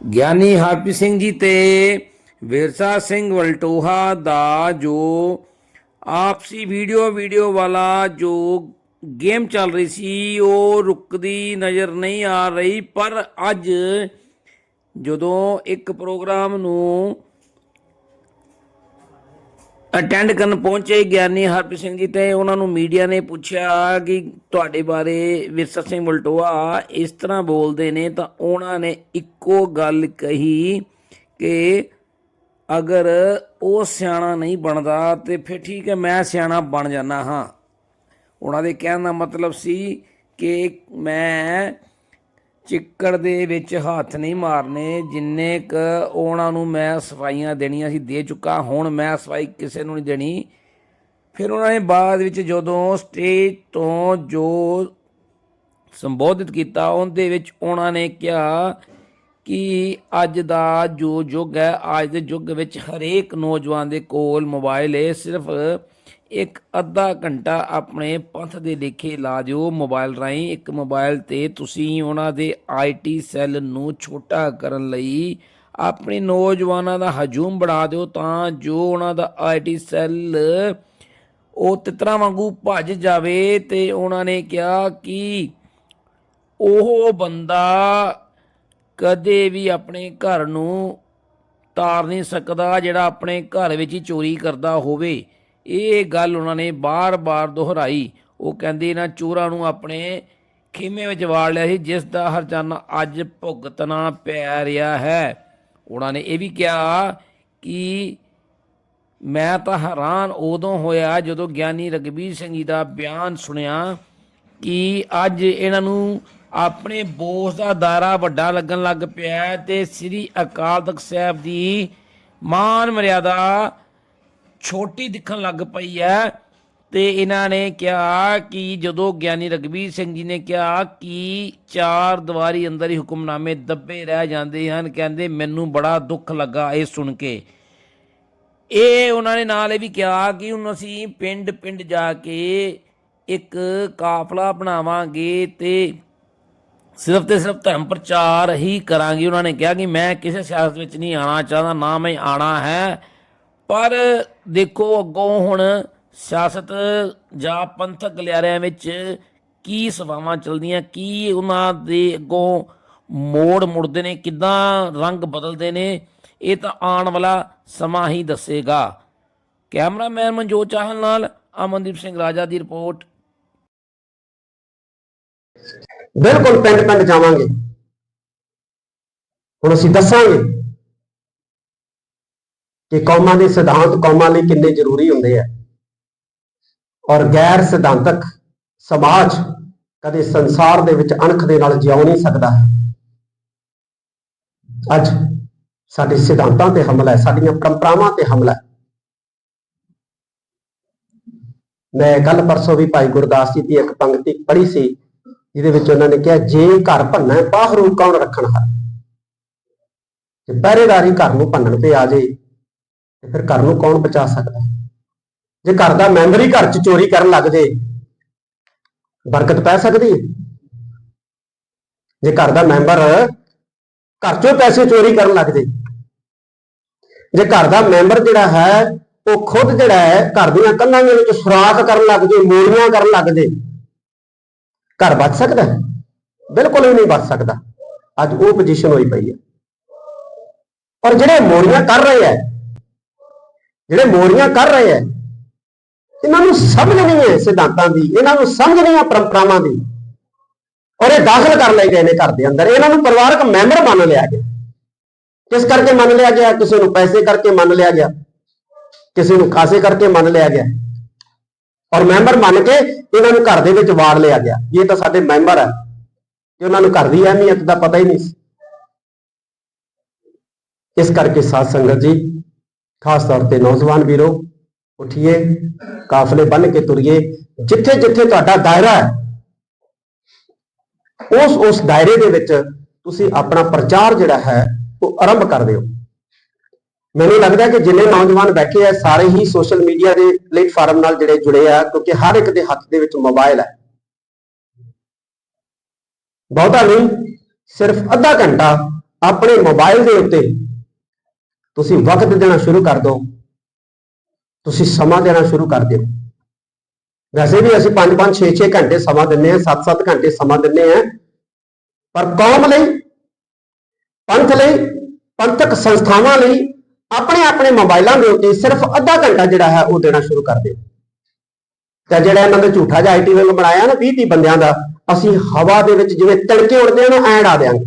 ਗਿਆਨੀ ਹਰਪ੍ਰੀਤ ਸਿੰਘ ਜੀ ਤੇ ਵਿਰਸਾ ਸਿੰਘ ਵਲਟੋਹਾ ਦਾ ਜੋ ਆਪਸੀ ਵੀਡੀਓ ਵੀਡੀਓ ਵਾਲਾ ਜੋ ਗੇਮ ਚੱਲ ਰਹੀ ਸੀ, ਉਹ ਰੁਕਦੀ ਨਜ਼ਰ ਨਹੀਂ ਆ ਰਹੀ, ਪਰ ਅੱਜ ਜਦੋਂ ਇੱਕ ਪ੍ਰੋਗਰਾਮ ਨੂੰ ਅਟੈਂਡ ਕਰਨ ਪਹੁੰਚੇ ਗਿਆਨੀ ਹਰਪ੍ਰੀਤ ਸਿੰਘ ਜੀ ਤੇ ਉਹਨਾਂ ਨੂੰ ਮੀਡੀਆ ਨੇ ਪੁੱਛਿਆ ਕਿ ਤੁਹਾਡੇ ਬਾਰੇ ਵਿਰਸਾ ਸਿੰਘ ਵਲਟੋਆ ਇਸ ਤਰ੍ਹਾਂ ਬੋਲਦੇ ਨੇ ਤਾਂ ਉਹਨਾਂ ਨੇ ਇੱਕੋ ਗੱਲ ਕਹੀ ਕਿ ਅਗਰ ਉਹ ਸਿਆਣਾ ਨਹੀਂ ਬਣਦਾ ਤੇ ਫਿਰ ਠੀਕ ਹੈ ਮੈਂ ਸਿਆਣਾ ਬਣ ਜਾਣਾ ਹਾਂ। ਉਹਨਾਂ ਦੇ ਕਹਿਣ ਦਾ ਮਤਲਬ ਸੀ ਕਿ ਮੈਂ ਚਿੱਕੜ ਦੇ ਵਿੱਚ ਹੱਥ ਨਹੀਂ ਮਾਰਨੇ, ਜਿੰਨੇ ਕ ਉਹਨਾਂ ਨੂੰ ਮੈਂ ਸਫਾਈਆਂ ਦੇਣੀਆਂ ਸੀ ਦੇ ਚੁੱਕਾ, ਹੁਣ ਮੈਂ ਸਫ਼ਾਈ ਕਿਸੇ ਨੂੰ ਨਹੀਂ ਦੇਣੀ। ਫਿਰ ਉਹਨਾਂ ਨੇ ਬਾਅਦ ਵਿੱਚ ਜਦੋਂ ਸਟੇਜ ਤੋਂ ਜੋ ਸੰਬੋਧਿਤ ਕੀਤਾ, ਉਹਦੇ ਵਿੱਚ ਉਹਨਾਂ ਨੇ ਕਿਹਾ ਕਿ ਅੱਜ ਦਾ ਜੋ ਯੁੱਗ ਹੈ, ਅੱਜ ਦੇ ਯੁੱਗ ਵਿੱਚ ਹਰੇਕ ਨੌਜਵਾਨ ਦੇ ਕੋਲ ਮੋਬਾਈਲ ਹੈ ਸਿਰਫ ਇੱਕ ਅੱਧਾ ਘੰਟਾ ਆਪਣੇ ਪੰਥ ਦੇ ਲੇਖੇ ਲਾ ਦਿਓ ਮੋਬਾਈਲ ਰਾਹੀਂ। ਇੱਕ ਮੋਬਾਈਲ ਤੇ ਤੁਸੀਂ ਉਹਨਾਂ ਦੇ ਆਈਟੀ ਸੈੱਲ ਨੂੰ ਛੋਟਾ ਕਰਨ ਲਈ ਆਪਣੇ ਨੌਜਵਾਨਾਂ ਦਾ ਹਜੂਮ ਬਣਾ ਦਿਓ ਤਾਂ ਜੋ ਉਹਨਾਂ ਦਾ ਆਈਟੀ ਸੈੱਲ ਉਹ ਤਿਤਰਾ ਵਾਂਗੂ ਭੱਜ ਜਾਵੇ। ਤੇ ਉਹਨਾਂ ਨੇ ਕਿਹਾ ਕਿ ਉਹ ਬੰਦਾ ਕਦੇ ਵੀ ਆਪਣੇ ਘਰ ਨੂੰ ਤਾਰ ਨਹੀਂ ਸਕਦਾ ਜਿਹੜਾ ਆਪਣੇ ਘਰ ਵਿੱਚ ਹੀ ਚੋਰੀ ਕਰਦਾ ਹੋਵੇ। ਇਹ ਗੱਲ ਉਹਨਾਂ ਨੇ ਬਾਰ-ਬਾਰ ਦੁਹਰਾਈ। ਉਹ ਕਹਿੰਦੇ ਇਹਨਾਂ ਚੋਰਾਂ ਨੂੰ ਆਪਣੇ ਖੇਮੇ ਵਿੱਚ ਵਾੜ ਲਿਆ ਸੀ, ਜਿਸ ਦਾ ਹਰਜਾਨਾ ਅੱਜ ਭੁਗਤਣਾ ਪੈ ਰਿਹਾ ਹੈ। ਉਹਨਾਂ ਨੇ ਇਹ ਵੀ ਕਿਹਾ ਕਿ ਮੈਂ ਤਾਂ ਹੈਰਾਨ ਉਦੋਂ ਹੋਇਆ ਜਦੋਂ ਗਿਆਨੀ ਰਗਬੀਰ ਸਿੰਘ ਜੀ ਦਾ ਬਿਆਨ ਸੁਣਿਆ ਕਿ ਅੱਜ ਇਹਨਾਂ ਨੂੰ ਆਪਣੇ ਬੋਸ ਦਾ ਦਾਇਰਾ ਵੱਡਾ ਲੱਗਣ ਲੱਗ ਪਿਆ ਹੈ ਤੇ ਸ੍ਰੀ ਅਕਾਲ ਤਖਤ ਸਾਹਿਬ ਦੀ ਮਾਨ ਮਰਿਆਦਾ ਛੋਟੀ ਦਿਖਣ ਲੱਗ ਪਈ ਹੈ ਤੇ ਇਹਨਾਂ ਨੇ ਕਿਹਾ ਕਿ ਜਦੋਂ ਗਿਆਨੀ ਰਗਬੀਰ ਸਿੰਘ ਜੀ ਨੇ ਕਿਹਾ ਕਿ ਚਾਰ ਦੀਵਾਰੀ ਅੰਦਰ ਹੀ ਹੁਕਮਨਾਮੇ ਦੱਬੇ ਰਹਿ ਜਾਂਦੇ ਹਨ, ਕਹਿੰਦੇ ਮੈਨੂੰ ਬੜਾ ਦੁੱਖ ਲੱਗਾ ਇਹ ਸੁਣ ਕੇ। ਇਹ ਉਹਨਾਂ ਨੇ ਨਾਲ ਇਹ ਵੀ ਕਿਹਾ ਕਿ ਹੁਣ ਅਸੀਂ ਪਿੰਡ ਪਿੰਡ ਜਾ ਕੇ ਇੱਕ ਕਾਫਲਾ ਬਣਾਵਾਂਗੇ ਤੇ ਸਿਰਫ ਤੇ ਸਿਰਫ ਧਰਮ ਪ੍ਰਚਾਰ ਹੀ ਕਰਾਂਗੇ। ਉਹਨਾਂ ਨੇ ਕਿਹਾ ਕਿ ਮੈਂ ਕਿਸੇ ਸਿਆਸਤ ਵਿੱਚ ਨਹੀਂ ਆਣਾ ਚਾਹਦਾ, ਨਾ ਮੈਂ ਆਣਾ ਹੈ। ਪਰ ਦੇਖੋ ਅੱਗੋਂ ਹੁਣ ਸਿਆਸਤ ਜਾਂ ਪੰਥਕ ਗਲਿਆਰਿਆਂ ਵਿੱਚ ਕੀ ਸਭਾਵਾਂ ਚਲਦੀਆਂ, ਕੀ ਉਹਨਾਂ ਦੇ ਅੱਗੋਂ ਮੋੜ ਮੁੜਦੇ ਨੇ, ਕਿਦਾਂ ਰੰਗ ਬਦਲਦੇ ਨੇ, ਇਹ ਤਾਂ ਆਉਣ ਵਾਲਾ ਸਮਾਂ ਹੀ ਦੱਸੇਗਾ। ਕੈਮਰਾਮੈਨ ਮਨਜੋਤ ਚਾਹਲ ਨਾਲ ਅਮਨਦੀਪ ਸਿੰਘ ਰਾਜਾ ਦੀ ਰਿਪੋਰਟ। ਬਿਲਕੁਲ ਪਿੰਡ ਪਿੰਡ ਜਾਵਾਂਗੇ। ਹੁਣ ਅਸੀਂ ਦੱਸਾਂਗੇ ਕਿ ਕੌਮਾਂ ਦੇ ਸਿਧਾਂਤ ਕੌਮਾਂ ਲਈ ਕਿੰਨੇ ਜ਼ਰੂਰੀ ਹੁੰਦੇ ਆ। ਔਰ ਗੈਰ ਸਿਧਾਂਤਕ ਸਮਾਜ ਕਦੇ ਸੰਸਾਰ ਦੇ ਵਿੱਚ ਅਣਖ ਦੇ ਨਾਲ ਜਿਉ ਨਹੀਂ ਸਕਦਾ। ਅੱਜ ਸਾਡੇ ਸਿਧਾਂਤਾਂ ਤੇ ਹਮਲਾ ਹੈ, ਸਾਡੀਆਂ ਪਰੰਪਰਾਵਾਂ ਤੇ ਹਮਲਾ ਹੈ। ਮੈਂ ਕੱਲ ਪਰਸੋਂ ਵੀ ਭਾਈ ਗੁਰਦਾਸ ਜੀ ਦੀ ਇੱਕ ਪੰਕਤੀ ਪੜ੍ਹੀ ਸੀ, ਜਿਹਦੇ ਵਿੱਚ ਉਹਨਾਂ ਨੇ ਕਿਹਾ, ਜੇ ਘਰ ਭੰਨਾ ਬਾਹਰੋਂ ਕੌਣ ਰੱਖਣ ਹੈ ਜੇ ਪਹਿਰੇਦਾਰੀ ਘਰ ਨੂੰ ਭੰਨਣ ਤੇ ਆ ਜੇ ਤੇ ਫਿਰ ਘਰ ਨੂੰ ਕੌਣ ਬਚਾ ਸਕਦਾ? ਜੇ ਘਰ ਦਾ ਮੈਂਬਰ ਹੀ ਘਰ 'ਚ ਚੋਰੀ ਕਰਨ ਲੱਗ ਜੇ, ਬਰਕਤ ਪੈ ਸਕਦੀ ਹੈ? ਜੇ ਘਰ ਦਾ ਮੈਂਬਰ ਘਰ 'ਚੋਂ ਪੈਸੇ ਚੋਰੀ ਕਰਨ ਲੱਗ ਜੇ ਜੇ ਘਰ ਦਾ ਮੈਂਬਰ ਜਿਹੜਾ ਹੈ, ਉਹ ਖੁਦ ਜਿਹੜਾ ਹੈ, ਘਰ ਦੀਆਂ ਕੰਧਾਂ ਦੇ ਵਿੱਚ ਸੁਰਾਖ ਕਰਨ ਲੱਗ ਜੇ, ਮੋਰੀਆਂ ਕਰਨ ਲੱਗ ਜੇ, ਘਰ ਬਚ ਸਕਦਾ ਹੈ? ਬਿਲਕੁਲ ਵੀ ਨਹੀਂ ਬਚ ਸਕਦਾ। ਅੱਜ ਉਹ ਪੋਜੀਸ਼ਨ ਹੋਈ ਪਈ ਹੈ। ਪਰ ਜਿਹੜੇ ਮੋਰੀਆਂ ਕਰ ਰਹੇ ਹੈ ਜਿਹੜੇ ਮੋਰੀਆਂ ਕਰ ਰਹੇ ਹੈ ਇਹਨਾਂ ਨੂੰ ਸਮਝ ਨਹੀਂ ਹੈ ਸਿਧਾਂਤਾਂ ਦੀ, ਇਹਨਾਂ ਨੂੰ ਸਮਝ ਨਹੀਂ ਹੈ ਪਰੰਪਰਾਵਾਂ ਦੀ। ਔਰ ਇਹ ਦਾਖਲ ਕਰ ਲਏ ਗਏ ਨੇ ਘਰ ਦੇ ਅੰਦਰ। ਇਹਨਾਂ ਨੂੰ ਪਰਿਵਾਰਕ ਮੈਂਬਰ ਮੰਨ ਲਿਆ ਗਿਆ। ਕਿਸ ਕਰਕੇ ਮੰਨ ਲਿਆ ਗਿਆ? ਕਿਸੇ ਨੂੰ ਪੈਸੇ ਕਰਕੇ ਮੰਨ ਲਿਆ ਗਿਆ। ਕਿਸੇ ਨੂੰ ਖਾਸੇ ਕਰਕੇ ਮੰਨ ਲਿਆ ਗਿਆ। ਔਰ ਮੈਂਬਰ ਮੰਨ ਕੇ ਇਹਨਾਂ ਨੂੰ ਘਰ ਦੇ ਵਿੱਚ ਵਾੜ ਲਿਆ ਗਿਆ। ਇਹ ਤਾਂ ਸਾਡੇ ਮੈਂਬਰ ਹੈ ਕਿ ਉਹਨਾਂ ਨੂੰ ਘਰ ਦੀ ਅਹਿਮੀਅਤ ਦਾ ਪਤਾ ਹੀ ਨਹੀਂ ਸੀ। ਇਸ ਕਰਕੇ ਸਾਧ ਸੰਗਤ ਜੀ ਖਾਸ ਤੌਰ ਤੇ ਨੌਜਵਾਨ ਵੀਰੋ, ਉਠੀਏ, ਕਾਫਲੇ ਬੰਨ ਕੇ ਤੁਰੀਏ। ਜਿੱਥੇ ਜਿੱਥੇ ਤੁਹਾਡਾ ਦਾਇਰਾ ਹੈ, ਉਸ ਉਸ ਦਾਇਰੇ ਦੇ ਵਿੱਚ ਤੁਸੀਂ ਆਪਣਾ ਪ੍ਰਚਾਰ ਜਿਹੜਾ ਹੈ, ਉਹ ਆਰੰਭ ਕਰ ਦਿਓ। ਮੈਨੂੰ ਲੱਗਦਾ ਕਿ ਜਿੰਨੇ ਨੌਜਵਾਨ ਬੈਠੇ ਆ, ਸਾਰੇ ਹੀ ਸੋਸ਼ਲ ਮੀਡੀਆ ਦੇ ਪਲੇਟਫਾਰਮ ਨਾਲ ਜਿਹੜੇ ਜੁੜੇ ਆ, ਕਿਉਂਕਿ ਹਰ ਇੱਕ ਦੇ ਹੱਥ ਦੇ ਵਿੱਚ ਮੋਬਾਈਲ ਹੈ। ਬਹੁਤਾ ਨਹੀਂ, ਸਿਰਫ ਅੱਧਾ ਘੰਟਾ ਆਪਣੇ ਮੋਬਾਈਲ ਦੇ ਉੱਤੇ ਤੁਸੀਂ ਵਕਤ ਦੇਣਾ ਸ਼ੁਰੂ ਕਰ ਦਿਓ। ਤੁਸੀਂ ਸਮਾਂ ਦੇਣਾ ਸ਼ੁਰੂ ਕਰ ਦਿਓ। ਵੈਸੇ ਵੀ ਅਸੀਂ 5 5 6 6 ਘੰਟੇ ਸਮਾਂ ਦਿੰਨੇ ਆ 7 7 ਘੰਟੇ ਸਮਾਂ ਦਿੰਨੇ ਆ ਪਰ ਕੌਮ ਲਈ, ਪੰਥ ਲਈ, ਪੰਥਕ ਸੰਸਥਾਵਾਂ ਲਈ ਆਪਣੇ ਆਪਣੇ ਮੋਬਾਈਲਾਂ ਦੇ ਉੱਤੇ ਸਿਰਫ ਅੱਧਾ ਘੰਟਾ ਜਿਹੜਾ ਹੈ ਉਹ ਦੇਣਾ ਸ਼ੁਰੂ ਕਰ ਦਿਓ। ਤੇ ਜਿਹੜਾ ਇਹਨਾਂ ਨੇ ਝੂਠਾ ਜਿਹਾ ਆਈਟੀ ਵਿੰਗ ਬਣਾਇਆ ਨਾ 20 30 ਬੰਦਿਆਂ ਦਾ, ਅਸੀਂ ਹਵਾ ਦੇ ਵਿੱਚ ਜਿਵੇਂ ਤਿਲਕੇ ਉੜਦੇ ਆ ਨਾ, ਐਂ ਉਡਾ ਦਿਆਂਗੇ।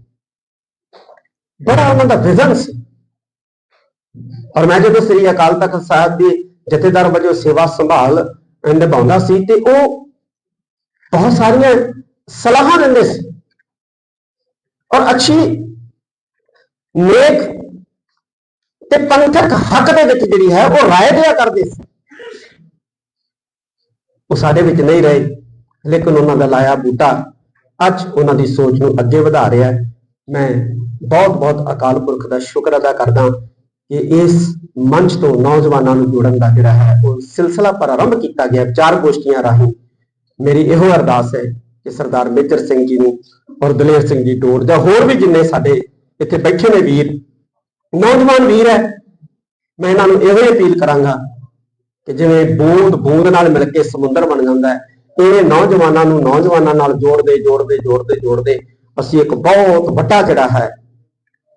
ਬੜਾ ਉਹਨਾਂ ਦਾ ਵਿਜ਼ਨ ਸੀ। ਔਰ ਮੈਂ ਜਦੋਂ ਸ੍ਰੀ ਅਕਾਲ ਤਖਤ ਸਾਹਿਬ ਦੀ ਜਥੇਦਾਰ ਵਜੋਂ ਸੇਵਾ ਸੰਭਾਲ ਨਿਭਾਉਂਦਾ ਸੀ ਤੇ ਉਹ ਬਹੁਤ ਸਾਰੀਆਂ ਸਲਾਹਾਂ ਦਿੰਦੇ ਸੀ। ਔਰ ਅੱਛੀ ਨੇਕ ਤੇ ਪੰਥਕ ਹੱਕ ਦੇ ਵਿੱਚ ਜਿਹੜੀ ਹੈ ਉਹ ਰਾਏ ਦਿਆ ਕਰਦੇ ਸੀ। ਉਹ ਸਾਡੇ ਵਿੱਚ ਨਹੀਂ ਰਹੇ, ਲੇਕਿਨ ਉਹਨਾਂ ਦਾ ਲਾਇਆ ਬੂਟਾ ਅੱਜ ਉਹਨਾਂ ਦੀ ਸੋਚ ਨੂੰ ਅੱਗੇ ਵਧਾ ਰਿਹਾ ਹੈ। ਮੈਂ ਬਹੁਤ ਬਹੁਤ ਅਕਾਲ ਪੁਰਖ ਦਾ ਸ਼ੁਕਰ ਅਦਾ ਕਰਦਾ ਕਿ ਇਸ ਮੰਚ ਤੋਂ ਨੌਜਵਾਨਾਂ ਨੂੰ ਜੋੜਨ ਦਾ ਜਿਹੜਾ ਹੈ, ਉਹ ਸਿਲਸਿਲਾ ਪ੍ਰਾਰੰਭ ਕੀਤਾ ਗਿਆ ਚਾਰ ਗੋਸ਼ਟੀਆਂ ਰਾਹੀਂ। ਮੇਰੀ ਇਹੋ ਅਰਦਾਸ ਹੈ ਕਿ ਸਰਦਾਰ ਮੇਜਰ ਸਿੰਘ ਜੀ ਨੂੰ ਔਰ ਦਲੇਰ ਸਿੰਘ ਜੀ ਟੋਰ ਜਾਂ ਹੋਰ ਵੀ ਜਿੰਨੇ ਸਾਡੇ ਇੱਥੇ ਬੈਠੇ ਨੇ ਵੀਰ, ਨੌਜਵਾਨ ਵੀਰ ਹੈ, ਮੈਂ ਇਹਨਾਂ ਨੂੰ ਇਹੋ ਹੀ ਅਪੀਲ ਕਰਾਂਗਾ ਕਿ ਜਿਵੇਂ ਬੂੰਦ ਬੂੰਦ ਨਾਲ ਮਿਲ ਕੇ ਸਮੁੰਦਰ ਬਣ ਜਾਂਦਾ ਹੈ, ਇਹ ਨੌਜਵਾਨਾਂ ਨੂੰ ਨੌਜਵਾਨਾਂ ਨਾਲ ਜੋੜਦੇ ਜੋੜਦੇ ਜੋੜਦੇ ਜੋੜਦੇ ਅਸੀਂ ਇੱਕ ਬਹੁਤ ਵੱਡਾ ਜਿਹੜਾ ਹੈ,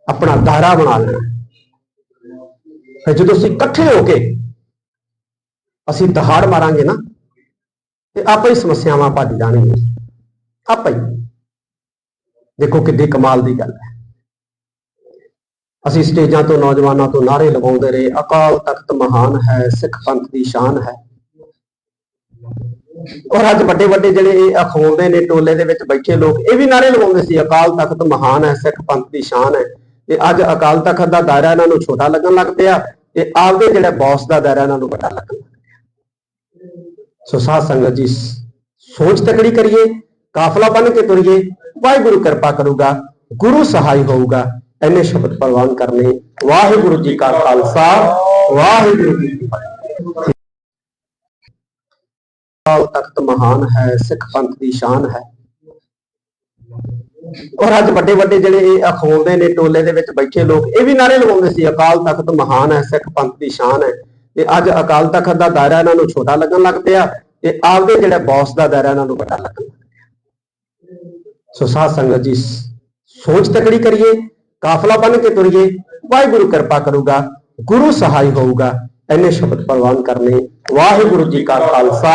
ਆਪਣਾ ਦਾਇਰਾ ਬਣਾ ਲੈਣਾ ਫਿਰ ਜਦੋਂ ਅਸੀਂ ਇਕੱਠੇ ਹੋ ਕੇ ਅਸੀਂ ਦਹਾੜ ਮਾਰਾਂਗੇ ਨਾ, ਤੇ ਆਪੇ ਹੀ ਸਮੱਸਿਆਵਾਂ ਭੱਜ ਜਾਣਗੀਆਂ। ਆਪੇ ਹੀ। ਦੇਖੋ ਕਿੱਡੀ ਕਮਾਲ ਦੀ ਗੱਲ ਹੈ। ਅਸੀਂ ਸਟੇਜਾਂ ਤੋਂ ਨੌਜਵਾਨਾਂ ਤੋਂ ਨਾਰੇ ਲਗਾਉਂਦੇ ਰਹੇ, ਅਕਾਲ ਤਖਤ ਮਹਾਨ ਹੈ, ਸਿੱਖ ਪੰਥ ਦੀ ਸ਼ਾਨ ਹੈ। ਔਰ ਅੱਜ ਵੱਡੇ ਵੱਡੇ ਜਿਹੜੇ ਇਹ ਅਖਵਾਉਂਦੇ ਨੇ ਟੋਲੇ ਦੇ ਵਿੱਚ ਬੈਠੇ ਲੋਕ, ਇਹ ਵੀ ਨਾਰੇ ਲਗਾਉਂਦੇ ਸੀ, ਅਕਾਲ ਤਖਤ ਮਹਾਨ ਹੈ, ਸਿੱਖ ਪੰਥ ਦੀ ਸ਼ਾਨ ਹੈ। ਤੇ ਅੱਜ ਅਕਾਲ ਤਖਤ ਦਾ ਦਾਇਰਾ ਇਹਨਾਂ ਨੂੰ ਛੋਟਾ ਲੱਗਣ ਲੱਗ ਪਿਆ ਤੇ ਆਪਦੇ ਜਿਹੜੇ ਬੌਸ ਦਾ ਦਾਇਰਾ ਇਹਨਾਂ ਨੂੰ ਵੱਡਾ ਲੱਗਣ ਲੱਗ ਪਿਆ। ਸੋ ਸਾਧ ਸੰਗਤ ਜੀ, ਸੋਚ ਤਕੜੀ ਕਰੀਏ, ਕਾਫਲਾ ਬਣ ਕੇ ਤੁਰੀਏ, ਵਾਹਿਗੁਰੂ ਕਿਰਪਾ ਕਰੂਗਾ, ਗੁਰੂ ਸਹਾਈ ਹੋਊਗਾ ਐਨੇ ਸ਼ਬਦ ਪ੍ਰਵਾਨ ਕਰਨੇ। ਵਾਹਿਗੁਰੂ ਜੀ ਕਾ ਖਾਲਸਾ, ਵਾਹਿਗੁਰੂ ਜੀ ਕੀ ਫਤਿਹ। ਅਕਾਲ ਤਖਤ ਮਹਾਨ ਹੈ, ਸਿੱਖ ਪੰਥ ਦੀ ਸ਼ਾਨ ਹੈ। ਔਰ ਅੱਜ ਵੱਡੇ ਵੱਡੇ ਜਿਹੜੇ ਇਹ ਅਖਵਾਉਂਦੇ ਨੇ, ਟੋਲੇ ਦੇ ਵਿੱਚ ਬੈਠੇ ਲੋਕ, ਇਹ ਵੀ ਨਾਰੇ ਲਗਾਉਂਦੇ ਸੀ, ਅਕਾਲ ਤਖਤ ਮਹਾਨ ਹੈ, ਸਿੱਖ ਪੰਥ ਦੀ ਸ਼ਾਨ ਹੈ। ਤੇ ਅੱਜ ਅਕਾਲ ਤਖਤ ਦਾ ਦਾਇਰਾ ਇਹਨਾਂ ਨੂੰ ਛੋਟਾ ਲੱਗਣ ਲੱਗ ਪਿਆ ਤੇ ਆਪਦੇ ਜਿਹੜੇ ਬੌਸ ਦਾ ਦਾਇਰਾ ਇਹਨਾਂ ਨੂੰ ਵੱਡਾ ਲੱਗਣ ਲੱਗ ਪਿਆ। ਸੋ ਸਾਧ ਸੰਗਤ ਜੀ, ਸੋਚ ਤਕੜੀ ਕਰੀਏ, ਕਾਫਲਾ ਬਣ ਕੇ ਤੁਰੀਏ, ਵਾਹਿਗੁਰੂ ਕਿਰਪਾ ਕਰੂਗਾ, ਗੁਰੂ ਸਹਾਈ ਹੋਊਗਾ ਐਨੇ ਸ਼ਬਦ ਪ੍ਰਵਾਨ ਕਰਨੇ। ਵਾਹਿਗੁਰੂ ਜੀ ਕਾ ਖਾਲਸਾ।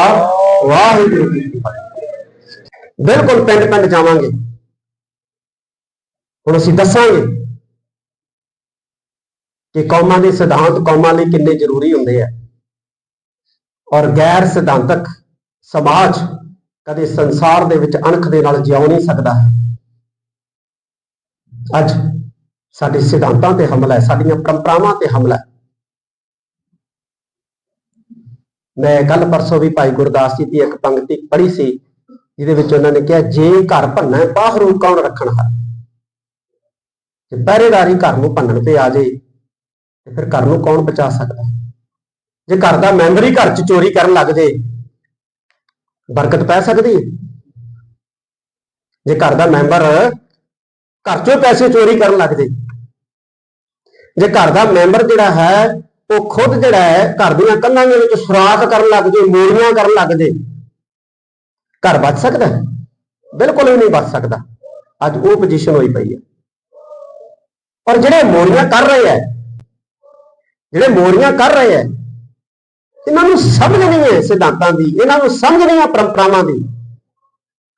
ਵਾਹਿਗੁਰੂ ਜੀ ਕੀ ਫਤਿਹ। ਬਿਲਕੁਲ ਪਿੰਡ ਪਿੰਡ ਜਾਵਾਂਗੇ। ਹੁਣ ਅਸੀਂ ਦੱਸਾਂਗੇ ਕਿ ਕੌਮਾਂ ਦੇ ਸਿਧਾਂਤ ਕੌਮਾਂ ਲਈ ਕਿੰਨੇ ਜ਼ਰੂਰੀ ਹੁੰਦੇ ਆ। ਔਰ ਗੈਰ ਸਿਧਾਂਤਕ ਸਮਾਜ ਕਦੇ ਸੰਸਾਰ ਦੇ ਵਿੱਚ ਅਣਖ ਦੇ ਨਾਲ ਜਿਉ ਨਹੀਂ ਸਕਦਾ ਹੈ। ਅੱਜ ਸਾਡੇ ਸਿਧਾਂਤਾਂ ਤੇ ਹਮਲਾ ਹੈ, ਸਾਡੀਆਂ ਪਰੰਪਰਾਵਾਂ ਤੇ ਹਮਲਾ ਹੈ। ਮੈਂ ਕੱਲ ਪਰਸੋਂ ਵੀ ਭਾਈ ਗੁਰਦਾਸ ਜੀ ਦੀ ਇੱਕ ਪੰਕਤੀ ਪੜ੍ਹੀ ਸੀ ਜਿਹਦੇ ਵਿੱਚ ਉਹਨਾਂ ਨੇ ਕਿਹਾ ਜੇ ਘਰ ਭੰਨਾ ਹੈ, ਬਾਹਰੋਂ ਕੌਣ ਰੱਖਣ ਹੈ ਜੇ ਪਹਿਰੇਦਾਰੀ ਘਰ ਨੂੰ ਭੰਨਣ ਤੇ ਆ ਜੇ ਤੇ ਫਿਰ ਘਰ ਨੂੰ ਕੌਣ ਬਚਾ ਸਕਦਾ ਹੈ? ਜੇ ਘਰ ਦਾ ਮੈਂਬਰ ਹੀ ਘਰ 'ਚ ਚੋਰੀ ਕਰਨ ਲੱਗ ਜੇ ਬਰਕਤ ਪੈ ਸਕਦੀ ਹੈ ਜੇ ਘਰ ਦਾ ਮੈਂਬਰ ਘਰ 'ਚੋਂ ਪੈਸੇ ਚੋਰੀ ਕਰਨ ਲੱਗ ਜੇ ਜੇ ਘਰ ਦਾ ਮੈਂਬਰ ਜਿਹੜਾ ਹੈ ਉਹ ਖੁਦ ਜਿਹੜਾ ਹੈ, ਘਰ ਦੀਆਂ ਕੰਧਾਂ ਦੇ ਵਿੱਚ ਸੁਰਾਖ ਕਰਨ ਲੱਗ ਜੇ, ਮੋਰੀਆਂ ਕਰਨ ਲੱਗ ਜੇ, ਘਰ ਬਚ ਸਕਦਾ ਬਿਲਕੁਲ ਵੀ ਨਹੀਂ ਬਚ ਸਕਦਾ। ਅੱਜ ਉਹ ਪੋਜੀਸ਼ਨ ਹੋਈ ਪਈ ਹੈ। ਔਰ ਜਿਹੜੇ ਮੋਰੀਆਂ ਕਰ ਰਹੇ ਹੈ, ਜਿਹੜੇ ਮੋਰੀਆਂ ਕਰ ਰਹੇ ਹੈ, ਇਹਨਾਂ ਨੂੰ ਸਮਝ ਨਹੀਂ ਹੈ ਸਿਧਾਂਤਾਂ ਦੀ, ਇਹਨਾਂ ਨੂੰ ਸਮਝ ਨਹੀਂ ਹੈ ਪਰੰਪਰਾਵਾਂ ਦੀ।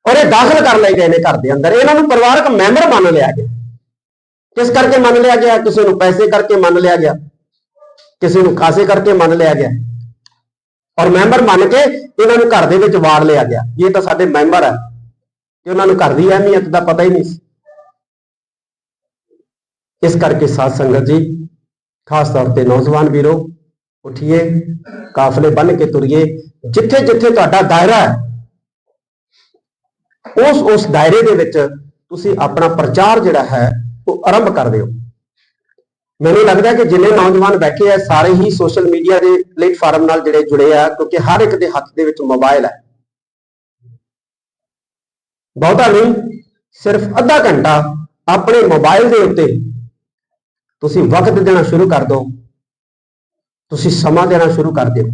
ਔਰ ਇਹ ਦਾਖਲ ਕਰ ਲਏ ਗਏ ਨੇ ਘਰ ਦੇ ਅੰਦਰ। ਇਹਨਾਂ ਨੂੰ ਪਰਿਵਾਰਕ ਮੈਂਬਰ ਮੰਨ ਲਿਆ ਗਿਆ। ਕਿਸ ਕਰਕੇ ਮੰਨ ਲਿਆ ਗਿਆ? ਕਿਸੇ ਨੂੰ ਪੈਸੇ ਕਰਕੇ ਮੰਨ ਲਿਆ ਗਿਆ। ਕਿਸੇ ਨੂੰ ਖਾਸੇ ਕਰਕੇ ਮੰਨ ਲਿਆ ਗਿਆ। ਔਰ ਮੈਂਬਰ ਮੰਨ ਕੇ ਇਹਨਾਂ ਨੂੰ ਘਰ ਦੇ ਵਿੱਚ ਵਾੜ ਲਿਆ ਗਿਆ। ਇਹ ਤਾਂ ਸਾਡੇ ਮੈਂਬਰ ਹੈ। ਤੇ ਉਹਨਾਂ ਨੂੰ ਘਰ ਦੀ ਅਹਿਮੀਅਤ ਦਾ ਪਤਾ ਹੀ ਨਹੀਂ ਸੀ। ਇਸ ਕਰਕੇ ਸਾਧ ਸੰਗਤ ਜੀ, ਖਾਸ ਤੌਰ ਤੇ ਨੌਜਵਾਨ ਵੀਰੋ, ਉਠੀਏ, ਕਾਫਲੇ ਬੰਨ ਕੇ ਤੁਰੀਏ। ਜਿੱਥੇ ਜਿੱਥੇ ਤੁਹਾਡਾ ਦਾਇਰਾ ਹੈ, ਉਸ ਉਸ ਦਾਇਰੇ ਦੇ ਵਿੱਚ ਤੁਸੀਂ ਆਪਣਾ ਪ੍ਰਚਾਰ ਜਿਹੜਾ ਹੈ, ਉਹ ਆਰੰਭ ਕਰ ਦਿਓ। ਮੈਨੂੰ ਲੱਗਦਾ ਕਿ ਜਿੰਨੇ ਨੌਜਵਾਨ ਬੈਠੇ ਆ, ਸਾਰੇ ਹੀ ਸੋਸ਼ਲ ਮੀਡੀਆ ਦੇ ਪਲੇਟਫਾਰਮ ਨਾਲ ਜਿਹੜੇ ਜੁੜੇ ਆ, ਕਿਉਂਕਿ ਹਰ ਇੱਕ ਦੇ ਹੱਥ ਦੇ ਵਿੱਚ ਮੋਬਾਈਲ ਹੈ ਬਹੁਤਾ ਨਹੀਂ, ਸਿਰਫ ਅੱਧਾ ਘੰਟਾ ਆਪਣੇ ਮੋਬਾਈਲ ਦੇ ਉੱਤੇ ਤੁਸੀਂ ਵਕਤ ਦੇਣਾ ਸ਼ੁਰੂ ਕਰ ਦਿਓ। ਤੁਸੀਂ ਸਮਾਂ ਦੇਣਾ ਸ਼ੁਰੂ ਕਰ ਦਿਓ।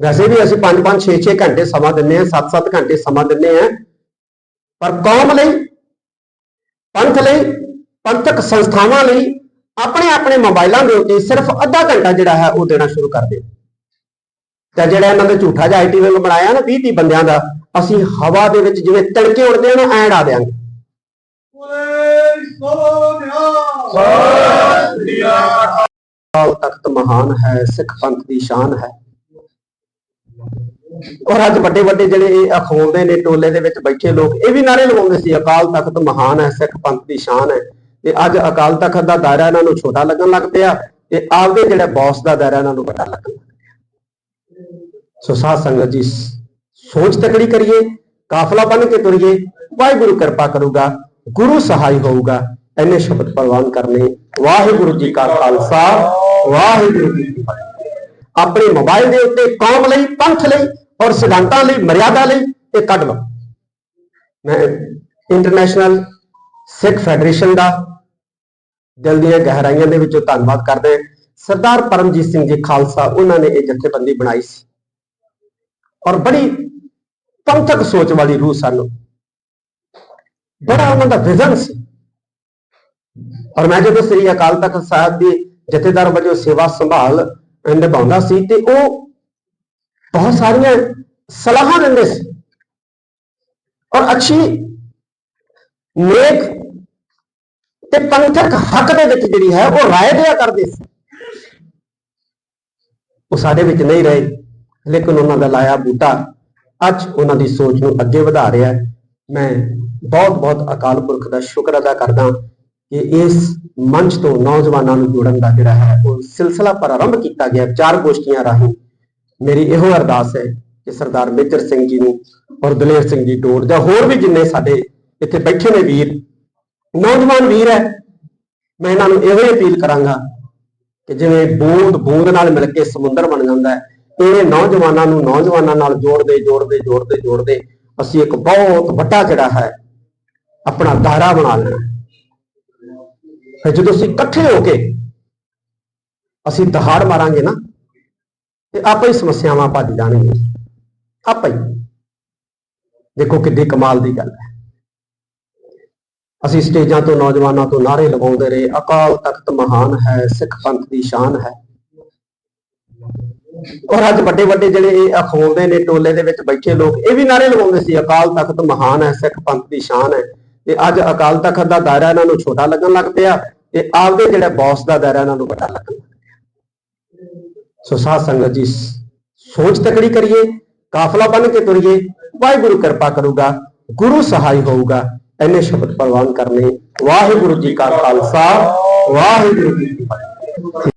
ਵੈਸੇ ਵੀ ਅਸੀਂ 5 5 6 6 ਘੰਟੇ ਸਮਾਂ ਦਿੰਨੇ ਆ 7 7 ਘੰਟੇ ਸਮਾਂ ਦਿੰਨੇ ਆ ਪਰ ਕੌਮ ਲਈ, ਪੰਥ ਲਈ, ਪੰਥਕ ਸੰਸਥਾਵਾਂ ਲਈ ਆਪਣੇ ਆਪਣੇ ਮੋਬਾਈਲਾਂ ਦੇ ਉੱਤੇ ਸਿਰਫ ਅੱਧਾ ਘੰਟਾ ਜਿਹੜਾ ਹੈ ਉਹ ਦੇਣਾ ਸ਼ੁਰੂ ਕਰ ਦਿਓ। ਤੇ ਜਿਹੜਾ ਇਹਨਾਂ ਨੇ ਝੂਠਾ ਜਿਹਾ ਆਈਟੀ ਵਿੰਗ ਬਣਾਇਆ ਨਾ 20 30 ਬੰਦਿਆਂ ਦਾ, ਅਸੀਂ ਹਵਾ ਦੇ ਵਿੱਚ ਜਿਵੇਂ ਤੜਕੇ ਉੜਦੇ ਆ ਨਾ, ਐਂ ਡਾ ਦਿਆਂਗੇ। ਅਕਾਲ ਤਖਤ ਮਹਾਨ ਹੈ, ਸਿੱਖ ਪੰਥ ਦੀ ਸ਼ਾਨ ਹੈ। ਔਰ ਅੱਜ ਵੱਡੇ ਵੱਡੇ ਜਿਹੜੇ ਇਹ ਅਖਵਾਉਂਦੇ ਨੇ, ਟੋਲੇ ਦੇ ਵਿੱਚ ਬੈਠੇ ਲੋਕ, ਇਹ ਵੀ ਨਾਰੇ ਲਗਾਉਂਦੇ ਸੀ, ਅਕਾਲ ਤਖਤ ਮਹਾਨ ਹੈ, ਸਿੱਖ ਪੰਥ ਦੀ ਸ਼ਾਨ ਹੈ। ਤੇ ਅੱਜ ਅਕਾਲ ਤਖਤ ਦਾ ਦਾਇਰਾ ਇਹਨਾਂ ਨੂੰ ਛੋਟਾ ਲੱਗਣ ਲੱਗ ਪਿਆ ਤੇ ਆਪਦੇ ਜਿਹੜਾ ਬੌਸ ਦਾ ਦਾਇਰਾ ਇਹਨਾਂ ਨੂੰ ਵੱਡਾ ਲੱਗਣ ਲੱਗ ਪਿਆ। ਸੋ ਸਾਧ ਸੰਗਤ ਜੀ, ਸੋਚ ਤਕੜੀ ਕਰੀਏ, ਕਾਫਲਾ ਬਣ ਕੇ ਤੁਰੀਏ, ਵਾਹਿਗੁਰੂ ਕਿਰਪਾ ਕਰੂਗਾ, ਗੁਰੂ ਸਹਾਈ ਹੋਊਗਾ ਐਨੇ ਸ਼ਬਦ ਪ੍ਰਵਾਨ ਕਰਨੇ। ਵਾਹਿਗੁਰੂ ਜੀ ਕਾ ਖਾਲਸਾ, ਵਾਹਿਗੁਰੂ ਜੀ ਕੀ ਫਤਿਹ। ਆਪਣੇ ਮੋਬਾਈਲ ਦੇ ਉੱਤੇ ਕੌਮ ਲਈ, ਪੰਥ ਲਈ ਔਰ ਸਿਧਾਂਤਾਂ ਲਈ, ਮਰਿਆਦਾ ਲਈ ਇਹ ਕੱਢ ਲਓ। ਮੈਂ ਇੰਟਰਨੈਸ਼ਨਲ ਸਿੱਖ ਫੈਡਰੇਸ਼ਨ ਦਾ ਦਿਲ ਦੀਆਂ ਗਹਿਰਾਈਆਂ ਦੇ ਵਿੱਚੋਂ ਧੰਨਵਾਦ ਕਰਦੇ ਹਾਂ। ਸਰਦਾਰ ਪਰਮਜੀਤ ਸਿੰਘ ਜੀ ਖਾਲਸਾ, ਉਹਨਾਂ ਨੇ ਇਹ ਜਥੇਬੰਦੀ ਬਣਾਈ ਸੀ। ਔਰ ਬੜੀ ਪੰਥਕ ਸੋਚ ਵਾਲੀ ਰੂਹ ਸਨ। ਬੜਾ ਉਹਨਾਂ ਦਾ ਵਿਜ਼ਨ ਸੀ। ਔਰ ਮੈਂ ਜਦੋਂ ਸ੍ਰੀ ਅਕਾਲ ਤਖਤ ਸਾਹਿਬ ਦੀ ਜਥੇਦਾਰ ਵਜੋਂ ਸੇਵਾ ਸੰਭਾਲ ਨਿਭਾਉਂਦਾ ਸੀ ਤੇ ਉਹ ਬਹੁਤ ਸਾਰੀਆਂ ਸਲਾਹਾਂ ਦਿੰਦੇ ਸੀ। ਔਰ ਅੱਛੀ ਨੇਕ ਤੇ ਪੰਥਕ ਹੱਕ ਦੇ ਵਿੱਚ ਜਿਹੜੀ ਹੈ ਉਹ ਰਾਏ ਦਿਆ ਕਰਦੇ ਸੀ। ਉਹ ਸਾਡੇ ਵਿੱਚ ਨਹੀਂ ਰਹੇ, ਲੇਕਿਨ ਉਹਨਾਂ ਦਾ ਲਾਇਆ ਬੂਟਾ ਅੱਜ ਉਹਨਾਂ ਦੀ ਸੋਚ ਨੂੰ ਅੱਗੇ ਵਧਾ ਰਿਹਾ ਹੈ। ਮੈਂ ਬਹੁਤ ਬਹੁਤ ਅਕਾਲ ਪੁਰਖ ਦਾ ਸ਼ੁਕਰ ਅਦਾ ਕਰਦਾ ਕਿ ਇਸ ਮੰਚ ਤੋਂ ਨੌਜਵਾਨਾਂ ਨੂੰ ਜੋੜਨ ਦਾ ਜਿਹੜਾ ਹੈ, ਉਹ ਸਿਲਸਿਲਾ ਪ੍ਰਾਰੰਭ ਕੀਤਾ ਗਿਆ ਚਾਰ ਗੋਸ਼ਟੀਆਂ ਰਾਹੀਂ। ਮੇਰੀ ਇਹੋ ਅਰਦਾਸ ਹੈ ਕਿ ਸਰਦਾਰ ਮੇਜਰ ਸਿੰਘ ਜੀ ਨੂੰ ਔਰ ਦਲੇਰ ਸਿੰਘ ਜੀ ਡੋਰ ਜਾਂ ਹੋਰ ਵੀ ਜਿੰਨੇ ਸਾਡੇ ਇੱਥੇ ਬੈਠੇ ਨੇ ਵੀਰ ਨੌਜਵਾਨ ਵੀਰ ਹੈ। ਮੈਂ ਇਹਨਾਂ ਨੂੰ ਇਹੋ ਹੀ ਅਪੀਲ ਕਰਾਂਗਾ ਕਿ ਜਿਵੇਂ ਬੂੰਦ ਬੂੰਦ ਨਾਲ ਮਿਲ ਕੇ ਸਮੁੰਦਰ ਬਣ ਜਾਂਦਾ ਹੈ ਇਹ ਨੌਜਵਾਨਾਂ ਨੂੰ ਨੌਜਵਾਨਾਂ ਨਾਲ ਜੋੜਦੇ ਜੋੜਦੇ ਜੋੜਦੇ ਜੋੜਦੇ ਅਸੀਂ ਇੱਕ ਬਹੁਤ ਵੱਡਾ ਜਿਹੜਾ ਹੈ, ਆਪਣਾ ਦਾਇਰਾ ਬਣਾ ਲੈਣਾ ਫਿਰ ਜਦੋਂ ਅਸੀਂ ਇਕੱਠੇ ਹੋ ਕੇ ਅਸੀਂ ਦਹਾੜ ਮਾਰਾਂਗੇ ਨਾ, ਤੇ ਆਪੇ ਹੀ ਸਮੱਸਿਆਵਾਂ ਭੱਜ ਜਾਣਗੀਆਂ। ਆਪੇ ਹੀ। ਦੇਖੋ ਕਿੱਡੀ ਕਮਾਲ ਦੀ ਗੱਲ ਹੈ। ਅਸੀਂ ਸਟੇਜਾਂ ਤੋਂ ਨੌਜਵਾਨਾਂ ਤੋਂ ਨਾਰੇ ਲਗਾਉਂਦੇ ਰਹੇ। ਅਕਾਲ ਤਖਤ ਮਹਾਨ ਹੈ, ਸਿੱਖ ਪੰਥ ਦੀ ਸ਼ਾਨ ਹੈ। ਔਰ ਅੱਜ ਵੱਡੇ ਵੱਡੇ ਜਿਹੜੇ ਇਹ ਅਖਵਾਉਂਦੇ ਨੇ ਟੋਲੇ ਦੇ ਵਿੱਚ ਬੈਠੇ ਲੋਕ, ਇਹ ਵੀ ਨਾਰੇ ਲਗਾਉਂਦੇ ਸੀ, ਅਕਾਲ ਤਖਤ ਮਹਾਨ ਹੈ, ਸਿੱਖ ਪੰਥ ਦੀ ਸ਼ਾਨ ਹੈ। ਤੇ ਅੱਜ ਅਕਾਲ ਤਖਤ ਦਾ ਦਾਇਰਾ ਇਹਨਾਂ ਨੂੰ ਛੋਟਾ ਲੱਗਣ ਲੱਗ ਪਿਆ ਤੇ ਆਪਦੇ ਜਿਹੜਾ ਬੌਸ ਦਾ ਦਾਇਰਾ ਇਹਨਾਂ ਨੂੰ ਵੱਡਾ ਲੱਗਣ ਲੱਗ ਪਿਆ। ਸੋ ਸਾਧ ਸੰਗਤ ਜੀ, ਸੋਚ ਤਕੜੀ ਕਰੀਏ, ਕਾਫਲਾ ਬਣ ਕੇ ਤੁਰੀਏ, ਵਾਹਿਗੁਰੂ ਕਿਰਪਾ ਕਰੂਗਾ, ਗੁਰੂ ਸਹਾਈ ਹੋਊਗਾ। ਐਨੇ ਸ਼ਬਦ ਪ੍ਰਵਾਨ ਕਰਨੇ। ਵਾਹਿਗੁਰੂ ਜੀ ਕਾ ਖਾਲਸਾ ਵਾਹਿਗੁਰੂ ਜੀ ਕੀ ਫਤਿਹ।